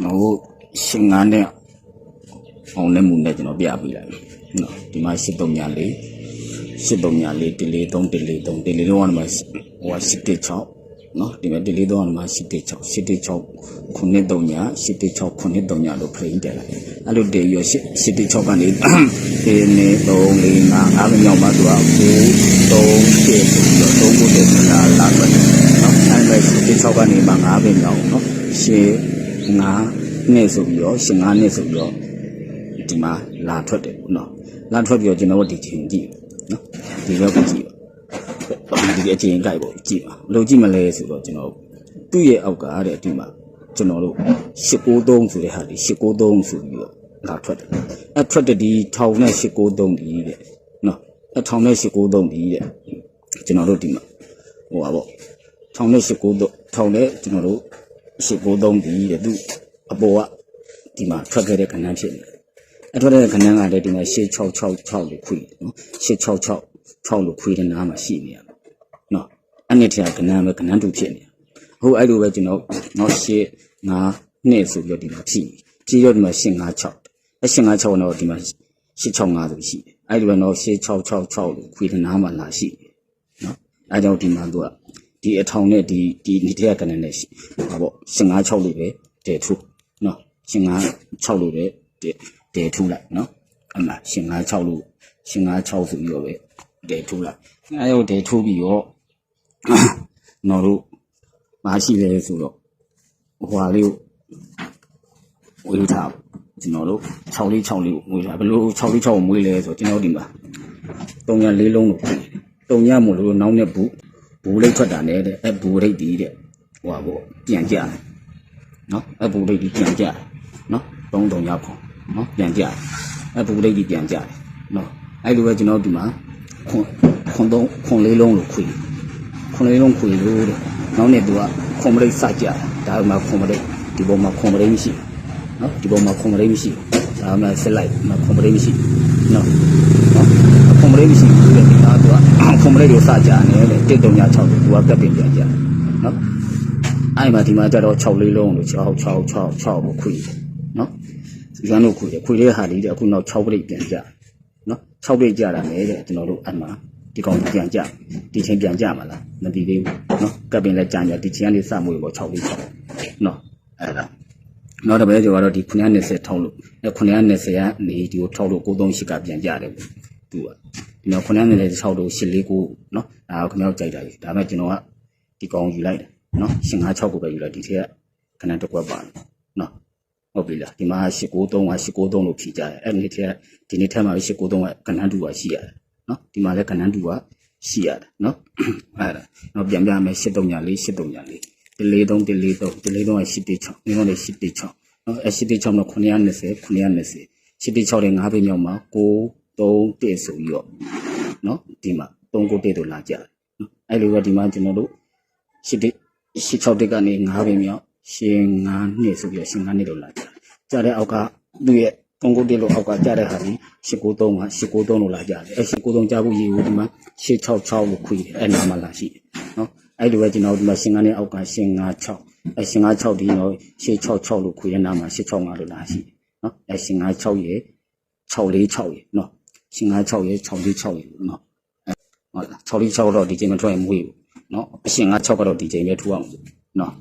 ကျွန်တော်တို့ရှင်ငါနဲ့အောင်နဲ့မှုနဲ့ကျွန်တော်ပြပေးလိုက်မယ်နော်ဒီမှာ83ညာလေး83ညာလေး143 143 143တော့မှာဟို86နော်ဒီမှာ143တော့မှာ86 86ခုနှစ်3ညာ86ခုနှစ်3ညာလို့ဖိန်းတယ်လိုက်အဲ့လိုတည်ပြီး86ကနေဒီနေ3 4 5 5မြောက်မှသူက9 3 7ဆိုပြီးတော့3ခုတည်းဆိုတာလာတော့နော်အဲ့ဒါ86ကနေမှ5ပဲမြောက်နော်ရှေ့ 5နှစ်ဆိုပြီးတော့ရှေ့5နှစ်ဆိုပြီးတော့ဒီမှာလာထွက်တယ်နော်လာထွက်ပြီးတော့ကျွန်တော်တို့ဒီချိန်ကြည့်နော်ဒီဘက်ကိုကြည့်ပါဒီအချိန်ကြိုက်ပေါ့ကြည့်ပါဘယ်လိုကြည့်မလဲဆိုတော့ကျွန်တော်သူ့ရဲ့အောက်ကတဲ့ဒီမှာကျွန်တော်တို့893ဆိုတဲ့ဟာဒီ893ဆိုပြီးတော့လာထွက်တယ်အဲ့ထွက်တဲ့ဒီ1893ဒီတဲ့နော်အဲ့1893ဒီတဲ့ကျွန်တော်တို့ဒီမှာဟိုပါပေါ့1893ထောင်နဲ့ကျွန်တော်တို့ 893ဒီတဲ့သူအပေါ်ကဒီမှာထွက်ခဲ့တဲ့ခဏန်းဖြစ်နေတယ်အဲ့ထွက်တဲ့ခဏန်းကလည်းဒီမှာ8666လို့ခွေးနော်8666လို့ခွေးတဲ့နားမှာရှိနေရနော်အဲ့နှစ်ထက်ကခဏန်းပဲခဏန်းတူဖြစ်နေဟိုအဲ့လိုပဲကျွန်တော်နော်8 9နှစ်ဆိုပြီးတော့ဒီမှာဖြည့်ဖြည့်တော့ဒီမှာ856အဲ့856တော့ဒီမှာ865ဆိုရှိတယ်အဲ့ဒီဘက်တော့8666လို့ခွေးတဲ့နားမှာလာရှိတယ်နော်အဲ့ကြောင့်ဒီမှာသူက ဒီအထောင်နဲ့ဒီဒီဒီထက်ကခဏန်းနဲ့ရှိဟာပေါ့856လို့ပဲတဲထူနော်856လို့ပဲတဲတဲထူလိုက်နော်အမှ856လို့856ဆိုပြီးတော့ပဲတဲထူလိုက်အဲ့ရောတဲထူပြီးတော့နော်တို့မရှိလဲဆိုတော့ဟွာလေးကိုဝေးထားကျွန်တော်တို့6လေး6လေးကိုဝေးထားဘယ်လို6လေး6ကိုမွေးလဲဆိုတော့ကျွန်တော်ဒီမှာ3ည4လုံးလို့3ညမို့လို့နောက်နဲ့ဘူး ဘူးလေးထွက်တာနဲ့တဲ့အဲဘူးရိတ်တီးတဲ့ဟွာပေါ့ပြန်ကြတယ်နော်အဲဘူးရိတ်တီးပြန်ကြတယ်နော်3 3ရောက်ခေါနော်ပြန်ကြတယ်အဲဘူးရိတ်တီးပြန်ကြတယ်နော်အဲလိုပဲကျွန်တော်ဒီမှာခွန်ခွန်3ခွန်လေးလုံးလို့ခွေခွန်လေးလုံးခွေလို့တဲ့နောက်နဲ့သူကခွန်မရိတ်စကြတယ်ဒါမှခွန်မရိတ်ဒီပေါ်မှာခွန်မရိတ်မရှိဘူးနော်ဒီပေါ်မှာခွန်မရိတ်မရှိဘူးဒါမှဆက်လိုက်မခွန်မရိတ်မရှိဘူးနော်နော်ခွန် မရိတ်မရှိဘူးတဲ့ဒီမှာသူကခွန်မရိတ်ကိုစကြတယ်တဲ့တစ်တုံညာ6သူကကပ်ပင်ပြန်ကြနော်အဲ့မှာဒီမှာကျတော့6လေးလုံးလို့6 6 6 6ကိုခွေနော်ရန်တို့ခွေခွေတဲ့ဟာလေးတဲ့အခုနောက်6ပြိတ်ပြန်ကြနော်6ပြိတ်ကြတာလေတဲ့ကျွန်တော်တို့အဲ့မှာဒီကောင်ပြန်ကြဒီချင်းပြန်ကြမှာလားမသိသေးဘူးနော်ကပ်ပင်လည်းကြာကြဒီချင်းကနေစမွေပေါ့6လေး6နော်အဲ့ဒါနောက်တစ်ပတ်ကျတော့ဒီ920ထောက်လို့အဲ920ကနေဒီကိုထောက်လို့938ကပြန်ကြတယ် သူကဒီနောက်920ထောက်လို့849နော်ဒါကခင်ဗျားကြိုက်တာကြီးဒါပေမဲ့ကျွန်တော်ကဒီကောင်ယူလိုက်တယ်နော်856ကိုပဲယူလိုက်ဒီထက်ကခဏတစ်ကွက်ပါနော်ဟုတ်ပြီလားဒီမှာ893က893လို့ဖြေကြတယ်အဲ့ဒီထက်ဒီနေ့ထက်မှာ893ကကဏ္ဍတူကရှိရတယ်နော်ဒီမှာလည်းကဏ္ဍတူကရှိရတယ်နော်အဲ့ဒါတော့ပြန်ပြမယ်83ညာလေး83ညာလေး143 143 143က816ဒီကောင်လေး816နော်အဲ့816တော့920 920 816တဲ့5ပဲမြောက်မှာ9 3 1ဆိုပြီးတော့နော်ဒီမှာ3ကို1တို့လာကြတယ်နော်အဲ့လိုပဲဒီမှာကျွန်တော်တို့8 86တက်ကနေ9ပဲမြောက်ရှင်9နှစ်ဆိုပြီးတော့ရှင်9နှစ်တို့လာကြတယ်ကြတဲ့အောက်ကသူ့ရဲ့3ကို1လို့အောက်ကကြတဲ့ဟာဒီ893က893လို့လာကြတယ်အဲ့893ကြားဖို့ရည်ဦးဒီမှာ866လို့ခွေးတယ်အဲ့နာမှာလာရှိတယ်နော်အဲ့လိုပဲကျွန်တော်ဒီမှာရှင်9နှစ်အောက်ကရှင်96အဲ့ရှင်96ဒီတော့866လို့ခွေးရဲ့နာမှာ865လို့လာရှိတယ်နော်အဲ့ရှင်96ရဲ့646ရေနော် ရှင်96ရေ646ရေနော်ဟုတ်လား646တော့ဒီချိန်မထွက်ရင်မွေးဘူးနော်အရှင်96ကတော့ဒီချိန်ပဲထူအောင်နော်